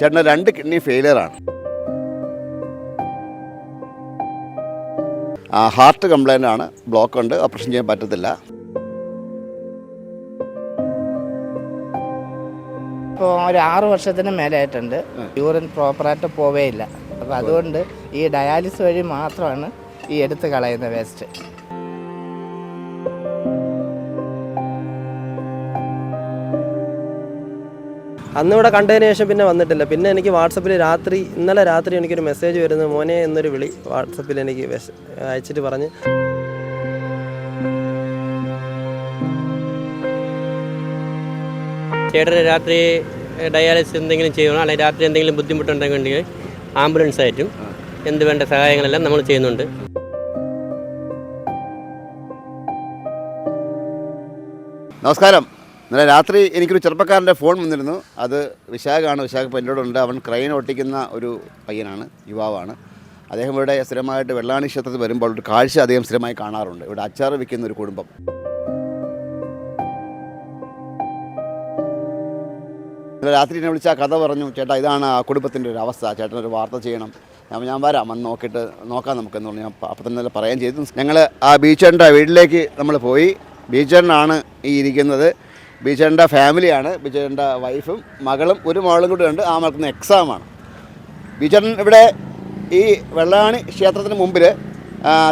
ചേട്ടന് രണ്ട് കിഡ്നി ഫെയിലിയറാണ് ആ ഹാർട്ട് കംപ്ലൈന്റ് ആണ്. ബ്ലോക്ക് ഉണ്ട്. ഓപ്പറേഷൻ ചെയ്യാൻ പറ്റത്തില്ല. ഇപ്പോൾ ഒരു ആറ് വർഷത്തിന് മേലായിട്ടുണ്ട് യൂറിൻ പ്രോപ്പറായിട്ട് പോവേയില്ല. അപ്പോൾ അതുകൊണ്ട് ഈ ഡയാലിസിസ് വഴി മാത്രമാണ് ഈ എടുത്ത് കളയുന്ന വേസ്റ്റ് അന്ന് ഇവിടെ കണ്ടതിന് ശേഷം പിന്നെ വന്നിട്ടില്ല. പിന്നെ എനിക്ക് വാട്സപ്പിൽ രാത്രി ഇന്നലെ രാത്രി എനിക്കൊരു മെസ്സേജ് വരുന്നത് മോനെ എന്നൊരു വിളി വാട്സപ്പിൽ എനിക്ക് അയച്ചിട്ട് പറഞ്ഞ്. ചേട്ടന് രാത്രി ഡയാലിസിസ് എന്തെങ്കിലും ചെയ്യണോ അല്ലെങ്കിൽ രാത്രി എന്തെങ്കിലും ബുദ്ധിമുട്ടുണ്ടെങ്കിൽ ആംബുലൻസ് ആയിട്ടും എന്ത് വേണ്ട സഹായങ്ങളെല്ലാം നമ്മൾ ചെയ്യുന്നുണ്ട്. നമസ്കാരം. ഇന്നലെ രാത്രി എനിക്കൊരു ചെറുപ്പക്കാരന്റെ ഫോൺ വന്നിരുന്നു. അത് വിശാഖാണ്. വിശാഖ് എന്നോടുണ്ട് അവൻ ക്രൈൻ ഓട്ടിക്കുന്ന ഒരു പയ്യനാണ് യുവാവാണ്. അദ്ദേഹം ഇവിടെ സ്ഥിരമായിട്ട് വെള്ളാണി ക്ഷേത്രത്തിൽ വരുമ്പോൾ ഒരു കാഴ്ച അദ്ദേഹം സ്ഥിരമായി കാണാറുണ്ട്. ഇവിടെ അച്ചാർ വിൽക്കുന്ന ഒരു കുടുംബം. ഇന്നലെ രാത്രി എന്നെ വിളിച്ച ആ കഥ പറഞ്ഞു. ചേട്ടാ ഇതാണ് ആ കുടുംബത്തിന്റെ ഒരു അവസ്ഥ. ചേട്ടൻ ഒരു വാർത്ത ചെയ്യണം. ഞാൻ ഞാൻ വരാം. വന്ന് നോക്കിയിട്ട് നോക്കാം നമുക്കെന്ന് പറഞ്ഞു ഞാൻ അപ്പം തന്നെ പറയാൻ ചെയ്തു. ഞങ്ങൾ ആ ബീച്ചേന്റെ വീട്ടിലേക്ക് നമ്മൾ പോയി. ബീച്ചേട്ടനാണ് ഈ ഇരിക്കുന്നത്. ബീച്ചേട്ടന്റെ ഫാമിലിയാണ്. ബിജേന്റെ വൈഫും മകളും ഒരു മകളും കൂടി ഉണ്ട്. ആ മകൾക്ക് എക്സാമാണ് ബിജൻ ഇവിടെ ഈ വെള്ളാണി ക്ഷേത്രത്തിന് മുമ്പിൽ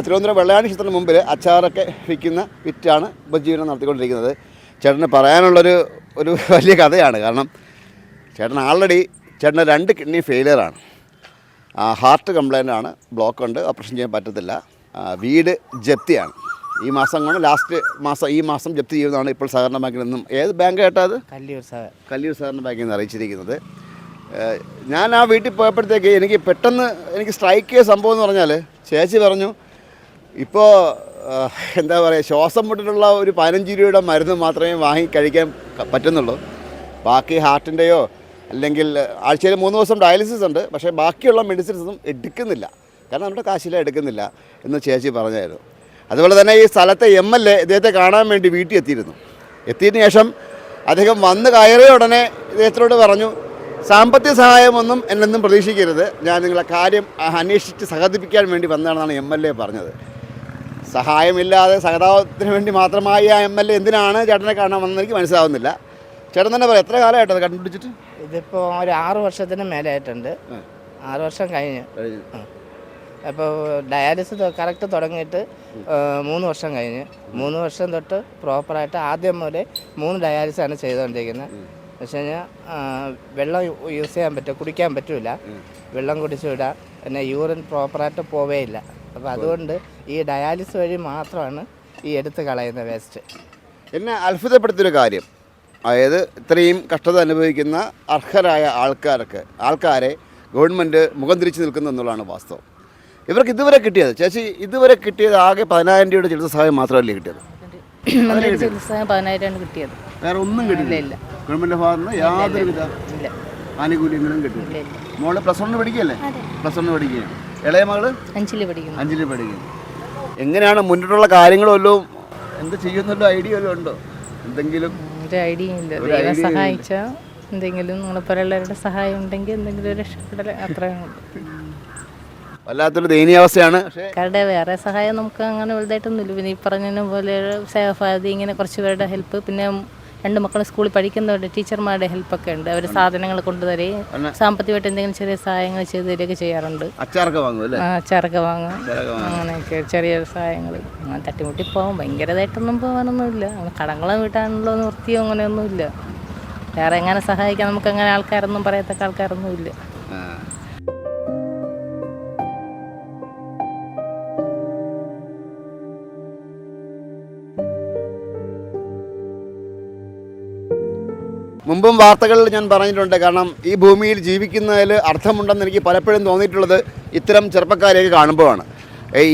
തിരുവനന്തപുരം വെള്ളാണി ക്ഷേത്രത്തിന് മുമ്പിൽ അച്ചാറൊക്കെ വിൽക്കുന്ന വിറ്റാണ് ഉപജീവനം നടത്തിക്കൊണ്ടിരിക്കുന്നത്. ചേട്ടന് പറയാനുള്ളൊരു ഒരു വലിയ കഥയാണ്. കാരണം ചേട്ടൻ ആൾറെഡി ചേട്ടന് രണ്ട് കിഡ്നി ഫെയിലിയറാണ് ഹാർട്ട് കംപ്ലൈന്റ് ആണ്. ബ്ലോക്ക് ഉണ്ട്. ഓപ്പറേഷൻ ചെയ്യാൻ പറ്റത്തില്ല. വീട് ജപ്തിയാണ്. ഈ മാസം കൊണ്ട് ലാസ്റ്റ് മാസം ഈ മാസം ജപ്തി ചെയ്യുന്നതാണ് ഇപ്പോൾ സഹകരണ ബാങ്കിൽ നിന്നും. ഏത് ബാങ്ക് ആയിട്ടാ അത്? കല്ലിയൂർ സഹകരണ ബാങ്കിൽ നിന്ന് അറിയിച്ചിരിക്കുന്നത്. ഞാൻ ആ വീട്ടിൽ പോയപ്പോഴത്തേക്ക് എനിക്ക് പെട്ടെന്ന് എനിക്ക് സ്ട്രൈക്ക് ചെയ്ത സംഭവം എന്ന് പറഞ്ഞാൽ ചേച്ചി പറഞ്ഞു ഇപ്പോൾ എന്താ പറയുക ശ്വാസം മുട്ടിട്ടുള്ള ഒരു പതിനഞ്ച് രൂപയുടെ മരുന്ന് മാത്രമേ വാങ്ങി കഴിക്കാൻ പറ്റുന്നുള്ളൂ. ബാക്കി ഹാർട്ടിന്റെയോ അല്ലെങ്കിൽ ആഴ്ചയിൽ മൂന്ന് ദിവസം ഡയാലിസിസ് ഉണ്ട് പക്ഷേ ബാക്കിയുള്ള മെഡിസിൻസ് ഒന്നും എടുക്കുന്നില്ല. കാരണം നമ്മുടെ കാശില എടുക്കുന്നില്ല എന്ന് ചേച്ചി പറഞ്ഞായിരുന്നു. അതുപോലെ തന്നെ ഈ സ്ഥലത്തെ എം എൽ എ ഇദ്ദേഹത്തെ കാണാൻ വേണ്ടി വീട്ടിൽ എത്തിയിരുന്നു. എത്തിയതിനു ശേഷം അദ്ദേഹം വന്ന് കയറിയ ഉടനെ ഇദ്ദേഹത്തിനോട് പറഞ്ഞു സാമ്പത്തിക സഹായമൊന്നും എന്നൊന്നും പ്രതീക്ഷിക്കരുത്. ഞാൻ നിങ്ങളെ കാര്യം അന്വേഷിച്ച് സഹതിപ്പിക്കാൻ വേണ്ടി വന്നതാണെന്നാണ് എം എൽ എ പറഞ്ഞത്. സഹായമില്ലാതെ സഹതാപത്തിന് വേണ്ടി മാത്രമായി ആ എം എൽ എ എന്തിനാണ് ചേട്ടനെ കാണാൻ വന്നതെന്ന് എനിക്ക് മനസ്സിലാവുന്നില്ല. ചേട്ടൻ തന്നെ പറയാം എത്ര കാലമായിട്ടത് കണ്ടുപിടിച്ചിട്ട്? ഇതിപ്പോൾ ഒരു ആറ് വർഷത്തിന് മേലായിട്ടുണ്ട്. ആറ് വർഷം കഴിഞ്ഞ്. അപ്പോൾ ഡയാലിസിസ് കറക്റ്റ് തുടങ്ങിയിട്ട് മൂന്ന് വർഷം കഴിഞ്ഞ്. മൂന്ന് വർഷം തൊട്ട് പ്രോപ്പറായിട്ട് ആദ്യം മുതൽ മൂന്ന് ഡയാലിസിസാണ് ചെയ്തുകൊണ്ടിരിക്കുന്നത്. പക്ഷേ കഴിഞ്ഞാൽ വെള്ളം യൂസ് ചെയ്യാൻ പറ്റും കുടിക്കാൻ പറ്റില്ല വെള്ളം കുടിച്ചു വിടാം. പിന്നെ യൂറിൻ പ്രോപ്പറായിട്ട് പോവേയില്ല. അപ്പോൾ അതുകൊണ്ട് ഈ ഡയാലിസിസ് വഴി മാത്രമാണ് ഈ എടുത്ത് കളയുന്ന വേസ്റ്റ്. എന്നെ അത്ഭുതപ്പെടുത്തിയൊരു കാര്യം. അതായത് ഇത്രയും കഷ്ടത അനുഭവിക്കുന്ന അർഹരായ ആൾക്കാർക്ക് ആൾക്കാരെ ഗവൺമെന്റ് മുഖം തിരിച്ചു നിൽക്കുന്നു എന്നുള്ളതാണ് വാസ്തവം. ഇവർക്ക് ഇതുവരെ കിട്ടിയത് ചേച്ചി ഇതുവരെ കിട്ടിയത് ആകെ പതിനായിരം രൂപയുടെ ചികിത്സ സഹായം മാത്രമല്ലേ കിട്ടിയത്? ചികിത്സ പതിനായിരമാണ് കിട്ടിയത്. വേറെ ഒന്നും കിട്ടിയില്ല ഇല്ല. ഗവൺമെന്റ് ഭാഗത്തുനിന്ന് യാതൊരുവിധ ഇല്ല ആനുകൂല്യങ്ങളും കിട്ടില്ല മോൾ പ്ലസ് വണ്ണിന് പഠിക്കുകയല്ലേ? പ്ലസ് വണ്ണിന് പഠിക്കുകയാണ്. ഇളയ മകൾ? അഞ്ചിൽ പഠിക്കുന്നു. അഞ്ചിൽ പഠിക്കുന്നു. എങ്ങനെയാണ് മുന്നോട്ടുള്ള കാര്യങ്ങളും വല്ലതും എന്ത് ചെയ്യുന്നല്ലോ ഐഡിയ വല്ലതും ഉണ്ടോ? എന്തെങ്കിലും? ഒരു ഐഡിയ ഇല്ല. ദൈവം idea എന്തെങ്കിലും നിങ്ങളെ പോലുള്ളവരുടെ സഹായം ഉണ്ടെങ്കിൽ എന്തെങ്കിലും രക്ഷപ്പെടൽ അത്രയും വല്ലാത്തൊരു ദയനീയാവസ്ഥയാണ്. അവസ്ഥയാണ് ആൾക്കാരുടെ വേറെ സഹായം നമുക്ക് അങ്ങനെ വലുതായിട്ടൊന്നുമില്ല. പിന്നെ ഈ പറഞ്ഞ പോലെ സേഫാദി ഇങ്ങനെ കുറച്ച് പേരുടെ ഹെൽപ്പ് പിന്നെ രണ്ട് മക്കൾ സ്കൂളിൽ പഠിക്കുന്നവരുടെ ടീച്ചർമാരുടെ ഹെൽപ്പൊക്കെ ഉണ്ട്. അവർ സാധനങ്ങൾ കൊണ്ടുതരികയും സാമ്പത്തികമായിട്ട് എന്തെങ്കിലും ചെറിയ സഹായങ്ങൾ ചെയ്തു തരികയൊക്കെ ചെയ്യാറുണ്ട്. അച്ചാറൊക്കെ വാങ്ങും അച്ചാറൊക്കെ വാങ്ങും. അങ്ങനെയൊക്കെ ചെറിയ സഹായങ്ങൾ. അങ്ങനെ തട്ടിമുട്ടി പോകാം ഭയങ്കരമായിട്ടൊന്നും പോകാനൊന്നുമില്ല കടങ്ങളെ കടങ്ങളും വീട്ടാനുള്ള നിവൃത്തിയോ അങ്ങനെയൊന്നുമില്ല. വേറെ എങ്ങനെ സഹായിക്കാൻ നമുക്ക് അങ്ങനെ ആൾക്കാരൊന്നും പറയത്തക്ക ആൾക്കാരൊന്നും മുമ്പും വാർത്തകളിൽ ഞാൻ പറഞ്ഞിട്ടുണ്ട് കാരണം ഈ ഭൂമിയിൽ ജീവിക്കുന്നതിൽ അർത്ഥമുണ്ടെന്ന് എനിക്ക് പലപ്പോഴും തോന്നിയിട്ടുള്ളത് ഇത്തരം ചെറുപ്പക്കാരെയൊക്കെ കാണുമ്പോഴാണ്.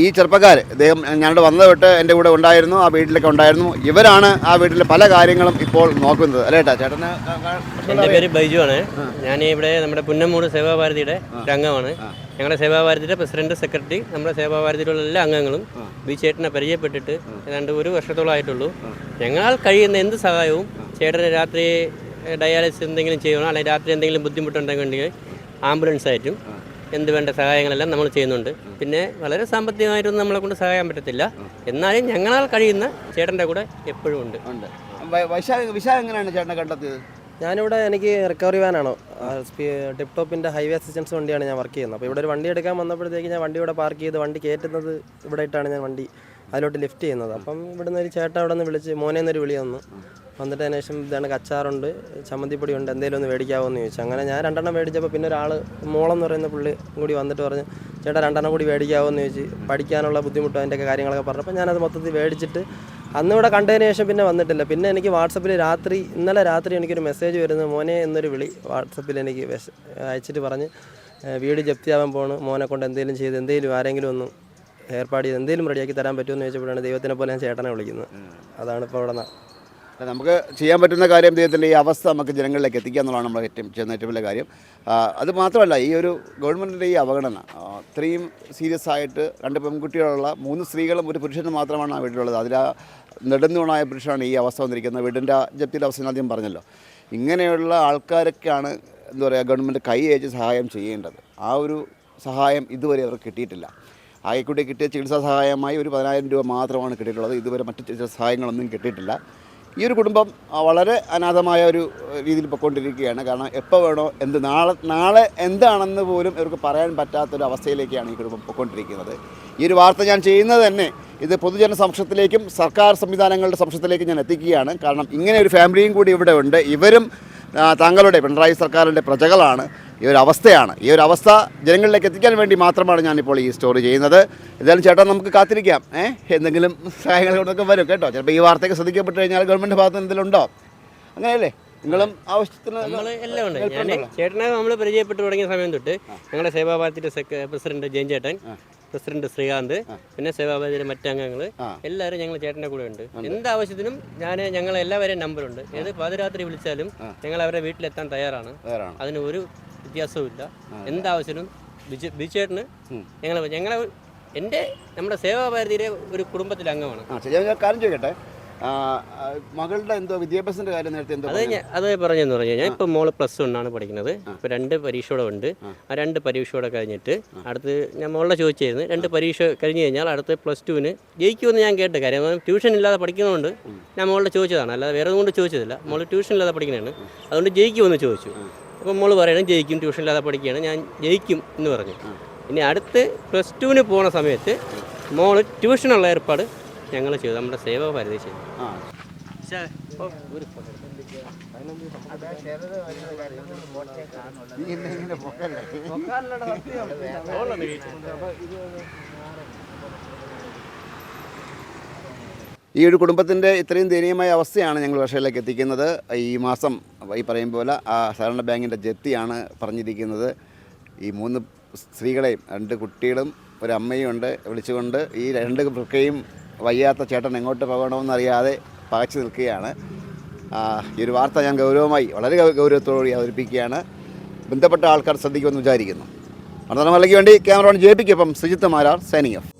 ഈ ചെറുപ്പക്കാർ ഇദ്ദേഹം ഞങ്ങളുടെ വന്നത് തൊട്ട് എന്റെ കൂടെ ഉണ്ടായിരുന്നു ആ വീട്ടിലൊക്കെ ഉണ്ടായിരുന്നു. ഇവരാണ് ആ വീട്ടിലെ പല കാര്യങ്ങളും ഇപ്പോൾ നോക്കുന്നത്. അല്ലേ ഏട്ടാ? ചേട്ടന് എന്റെ പേര് ബൈജു ആണ്. ഞാൻ ഇവിടെ നമ്മുടെ പുന്നമ്മൂട് സേവാഭാരതിയുടെ ഒരു അംഗമാണ്. ഞങ്ങളുടെ സേവാഭാരതിയുടെ പ്രസിഡന്റ് സെക്രട്ടറി നമ്മുടെ സേവാഭാരതിയിലുള്ള എല്ലാ അംഗങ്ങളും ബി ചേട്ടനെ പരിചയപ്പെട്ടിട്ട് ഏതാണ്ട് ഒരു വർഷത്തോളം ആയിട്ടുള്ളൂ ഞങ്ങളാൽ കഴിയുന്ന എന്ത് സഹായവും ചേട്ടന് രാത്രി ഡയാലിസിസ് എന്തെങ്കിലും ചെയ്യണോ അല്ലെങ്കിൽ രാത്രി എന്തെങ്കിലും ബുദ്ധിമുട്ടുണ്ടെങ്കിൽ ആംബുലൻസ് ആയിട്ടും എന്ത് വേണ്ട സഹായങ്ങളെല്ലാം നമ്മൾ ചെയ്യുന്നുണ്ട്. പിന്നെ വളരെ സാമ്പത്തികമായിട്ടൊന്നും നമ്മളെ കൊണ്ട് സഹായം പറ്റത്തില്ല. എന്നാലും ഞങ്ങളാൽ കഴിയുന്ന ചേട്ടന്റെ കൂടെ എപ്പോഴും ഉണ്ട്. വൈശാഖ് എങ്ങനെയാണ് ചേട്ടനെ കണ്ടെത്തിയത്? ഞാനിവിടെ എനിക്ക് റിക്കവറി വാനാണോ. ടിപ് ടോപ്പിന്റെ ഹൈവേ അസിസ്റ്റൻസ് വണ്ടിയാണ് ഞാൻ വർക്ക് ചെയ്യുന്നത്. അപ്പോൾ ഇവിടെ ഒരു വണ്ടി എടുക്കാൻ വന്നപ്പോഴത്തേക്ക് ഞാൻ വണ്ടി ഇവിടെ പാർക്ക് ചെയ്ത് വണ്ടി കയറ്റുന്നത് ഇവിടെ ഇട്ടാണ് ഞാൻ വണ്ടി അതിലോട്ട് ലിഫ്റ്റ് ചെയ്യുന്നത്. അപ്പം ഇവിടുന്ന് ഒരു ചേട്ടൻ അവിടെ നിന്ന് വിളിച്ച് മോനെ എന്നൊരു വിളി വന്നു വന്നിട്ട് അതിന് ശേഷം ഇതാണ് അച്ചാറുണ്ട് ചമ്മന്തിപ്പൊടി ഉണ്ട് എന്തെങ്കിലും ഒന്ന് മേടിക്കാവോ എന്ന് ചോദിച്ചു. അങ്ങനെ ഞാൻ രണ്ടെണ്ണം മേടിച്ചപ്പോൾ പിന്നെ ഒരാൾ മോളെന്ന് പറയുന്ന പുള്ളി കൂടി വന്നിട്ട് പറഞ്ഞ് ചേട്ടാ രണ്ടെണ്ണം കൂടി മേടിക്കാവോ എന്ന് ചോദിച്ച് പഠിക്കാനുള്ള ബുദ്ധിമുട്ടോ അതിന്റെയൊക്കെ കാര്യങ്ങളൊക്കെ പറഞ്ഞപ്പോൾ ഞാനത് മൊത്തത്തിൽ മേടിച്ചിട്ട് അന്ന് ഇവിടെ കണ്ടതിന് ശേഷം പിന്നെ വന്നിട്ടില്ല. പിന്നെ എനിക്ക് വാട്സപ്പിൽ രാത്രി ഇന്നലെ രാത്രി എനിക്കൊരു മെസ്സേജ് വരുന്നത് മോനെ എന്നൊരു വിളി വാട്സപ്പിൽ എനിക്ക് അയച്ചിട്ട് പറഞ്ഞ് "ഏ, വീട് ജപ്തിയാവാൻ പോണ് മോനെ കൊണ്ട് എന്തെങ്കിലും ചെയ്ത് എന്തെങ്കിലും ആരെങ്കിലും ഒന്ന് ഏർപ്പാട് ചെയ്ത് എന്തെങ്കിലും റെഡിയാക്കി തരാൻ പറ്റുമെന്ന് ചോദിച്ചപ്പോഴാണ് ദൈവത്തിനെ പോലെ ഞാൻ ചേട്ടനെ വിളിക്കുന്നത്. അതാണ് ഇപ്പോൾ ഇവിടെ നമുക്ക് ചെയ്യാൻ പറ്റുന്ന കാര്യം ദൈവത്തിന്റെ ഈ അവസ്ഥ നമുക്ക് ജനങ്ങളിലേക്ക് എത്തിക്കുക എന്നുള്ളതാണ് നമ്മൾ ഏറ്റവും ചെയ്യുന്ന ഏറ്റവും വലിയ കാര്യം. അത് മാത്രമല്ല ഈ ഒരു ഗവൺമെന്റിന്റെ ഈ അവഗണന അത്രയും സീരിയസ് ആയിട്ട് രണ്ട് പെൺകുട്ടികളുള്ള മൂന്ന് സ്ത്രീകളും ഒരു പുരുഷനും മാത്രമാണ് ആ വീട്ടിലുള്ളത്. അതിൽ ആ നെടുന്നൂണായ പുരുഷനാണ് ഈ അവസ്ഥ വന്നിരിക്കുന്നത്. വീടിന്റെ ജപ്തിയുടെ അവസ്ഥ ആദ്യം പറഞ്ഞല്ലോ. ഇങ്ങനെയുള്ള ആൾക്കാരൊക്കെയാണ് എന്താ പറയുക ഗവൺമെന്റ് കൈ അയച്ച് സഹായം ചെയ്യേണ്ടത്. ആ ഒരു സഹായം ഇതുവരെ അവർക്ക് കിട്ടിയിട്ടില്ല. ആയിക്കൂട്ടി കിട്ടിയ ചികിത്സാ സഹായമായി ഒരു പതിനായിരം രൂപ മാത്രമാണ് കിട്ടിയിട്ടുള്ളത്. ഇതുവരെ മറ്റ് സഹായങ്ങളൊന്നും കിട്ടിയിട്ടില്ല. ഈ ഒരു കുടുംബം വളരെ അനാഥമായ ഒരു രീതിയിൽ പൊയ്ക്കൊണ്ടിരിക്കുകയാണ്. കാരണം എപ്പോൾ വേണോ എന്ത് നാളെ നാളെ എന്താണെന്ന് പോലും ഇവർക്ക് പറയാൻ പറ്റാത്തൊരു അവസ്ഥയിലേക്കാണ് ഈ കുടുംബം പൊയ്ക്കൊണ്ടിരിക്കുന്നത്. ഈ ഒരു വാർത്ത ഞാൻ ചെയ്യുന്നത് തന്നെ ഇത് പൊതുജന സംശത്തിലേക്കും സർക്കാർ സംവിധാനങ്ങളുടെ സംശത്തിലേക്കും ഞാൻ എത്തിക്കുകയാണ്. കാരണം ഇങ്ങനെ ഒരു ഫാമിലിയും കൂടി ഇവിടെ ഉണ്ട്. ഇവരും താങ്കളുടെ പിണറായി സർക്കാരിന്റെ പ്രജകളാണ്. ഈ ഒരു അവസ്ഥയാണ്. ഈ ഒരു അവസ്ഥ ജനങ്ങളിലേക്ക് എത്തിക്കാൻ വേണ്ടി മാത്രമാണ് ഞാനിപ്പോൾ ഈ സ്റ്റോറി ചെയ്യുന്നത്. എന്തായാലും ചേട്ടാ നമുക്ക് കാത്തിരിക്കാം. ഏഹ് എന്തെങ്കിലും സഹായങ്ങൾ കൊണ്ടൊക്കെ വരും കേട്ടോ. ചിലപ്പോൾ ഈ വാർത്തയൊക്കെ ശ്രദ്ധിക്കപ്പെട്ട് കഴിഞ്ഞാൽ ഗവൺമെന്റ് ഭാഗത്ത് എന്തെങ്കിലും ഉണ്ടോ? അങ്ങനെയല്ലേ? നിങ്ങളും ആവശ്യത്തിന് എല്ലാം ഉണ്ട്. ഞാൻ ചേട്ടനെ നമ്മൾ പരിചയപ്പെട്ട് തുടങ്ങിയ സമയം തൊട്ട് ഞങ്ങളുടെ സേവാഭാരതിയുടെ പ്രസിഡന്റ് ജയൻ ചേട്ടൻ പ്രസിഡന്റ് ശ്രീകാന്ത് പിന്നെ സേവാഭാരതിയുടെ മറ്റംഗങ്ങൾ എല്ലാവരും ഞങ്ങൾ ചേട്ടന്റെ കൂടെ ഉണ്ട്. എന്ത് ആവശ്യത്തിനും ഞാൻ ഞങ്ങൾ എല്ലാവരെയും നമ്പറുണ്ട് ഏത് പാതിരാത്രി വിളിച്ചാലും ഞങ്ങൾ അവരുടെ വീട്ടിലെത്താൻ തയ്യാറാണ്. അതിന് ഒരു വ്യത്യാസവും ഇല്ല എന്താവശ്യത്തിനും ബിജു ബിജുചേട്ടന് ഞങ്ങൾ ഞങ്ങളെ എന്റെ നമ്മുടെ സേവാഭാരതിയിലെ ഒരു കുടുംബത്തിലെ അംഗമാണ്. ആ ശരി ഞാൻ കാര്യം ചോദിക്കട്ടെ? ആ, ആ, മകളുടെ എന്തോ വിദ്യാഭ്യാസത്തിന്റെ കാര്യം നേരത്തെ എന്തോ അത് ഞാൻ അത് പറഞ്ഞെന്ന് പറഞ്ഞു. ഞാൻ ഇപ്പം മോൾ പ്ലസ് വൺ ആണ് പഠിക്കുന്നത്. ഇപ്പോൾ രണ്ട് പരീക്ഷയോടെ ഉണ്ട്. ആ. രണ്ട് പരീക്ഷയോടെ കഴിഞ്ഞിട്ട് അടുത്ത് ഞാൻ മോളെ ചോദിച്ചായിരുന്നു രണ്ട് പരീക്ഷ കഴിഞ്ഞ് കഴിഞ്ഞാൽ അടുത്ത് പ്ലസ് ടുവിന് ജയിക്കുമെന്ന് ഞാൻ കേട്ട് കാര്യം. ട്യൂഷൻ ഇല്ലാതെ പഠിക്കുന്നതുകൊണ്ട് ഞാൻ മോളുടെ ചോദിച്ചതാണ്. അല്ലാതെ വേറെ കൊണ്ട് ചോദിച്ചതില്ല. മോൾ ട്യൂഷൻ ഇല്ലാതെ പഠിക്കുന്നതാണ്. അതുകൊണ്ട് ജയിക്കുമെന്ന് ചോദിച്ചു. അപ്പം നമ്മൾ പറയണം ജയിക്കും ട്യൂഷൻ ഇല്ലാതെ പഠിക്കുകയാണ്. ഞാൻ ജയിക്കും എന്ന് പറഞ്ഞു. ഇനി അടുത്ത് പ്ലസ് ടുവിന് പോണ സമയത്ത് മോൾ ട്യൂഷനുള്ള ഏർപ്പാട് ഞങ്ങൾ ചെയ്തു. നമ്മുടെ സേവ ചെയ്തു. ആ. ഈ ഒരു കുടുംബത്തിന്റെ ഇത്രയും ദയനീയമായ അവസ്ഥയാണ് ഞങ്ങൾ വർഷയിലേക്ക് എത്തിക്കുന്നത്. ഈ മാസം ഈ പറയും പോലെ ആ സഹകരണ ബാങ്കിന്റെ ജപ്തിയാണ് പറഞ്ഞിരിക്കുന്നത്. ഈ മൂന്ന് സ്ത്രീകളെയും രണ്ട് കുട്ടികളും ഒരു അമ്മയും ഉണ്ട് വിളിച്ചുകൊണ്ട് ഈ രണ്ട് വൃക്കയും വയ്യാത്ത ചേട്ടൻ എങ്ങോട്ട് പോകണമെന്നറിയാതെ പകച്ചു നിൽക്കുകയാണ്. ഈ ഒരു വാർത്ത ഞാൻ ഗൗരവമായി വളരെ ഗൗരവത്തോടുകൂടി അവതരിപ്പിക്കുകയാണ്. ബന്ധപ്പെട്ട ആൾക്കാർ ശ്രദ്ധിക്കുമെന്ന് വിചാരിക്കുന്നു. മനോരമലയ്ക്ക് വേണ്ടി ക്യാമറ ജയിപ്പിക്കും സുജിത്ത് മാരാർ സൈനിങ് ഓഫ്.